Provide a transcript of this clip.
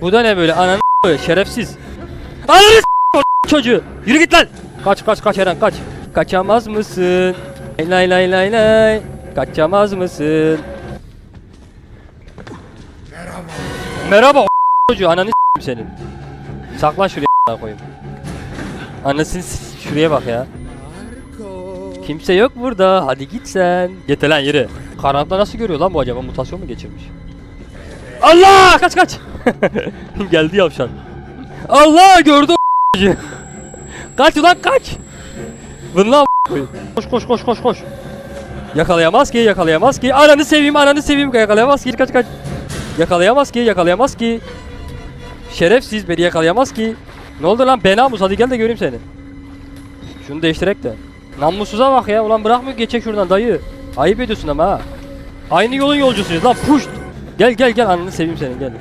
Bu da ne böyle ananı şerefsiz. Ananı çocuğu. Yürü git lan. Kaç kaç kaç Eren kaç. Kaçamaz mısın? Lay lay lay lay. Kaçamaz mısın? Merhaba. Merhaba çocuğu ananı senin. Saklan şuraya koyayım. Anasını şuraya bak ya. Kimse yok burada. Hadi git sen. Git lan yürü. Karanlıkta nasıl görüyor lan bu acaba? Mutasyon mu geçirmiş? Allah! Kaç kaç. Geldi yavşan. Allah gördü. Kaç ulan kaç. Bununla koş koş koş koş koş. Yakalayamaz ki yakalayamaz ki. Ananı seveyim ananı seveyim yakalayamaz ki kaç kaç. Yakalayamaz ki yakalayamaz ki. Şerefsiz beni yakalayamaz ki. Ne oldu lan benamus hadi gel de göreyim seni. Şunu değiştirek de. Namussuza bak ya ulan bırakmıyor geçecek şuradan dayı. Ayıp ediyorsun ama ha. Aynı yolun yolcusuyuz lan puş. Gel gel gel ananı seveyim seni gel.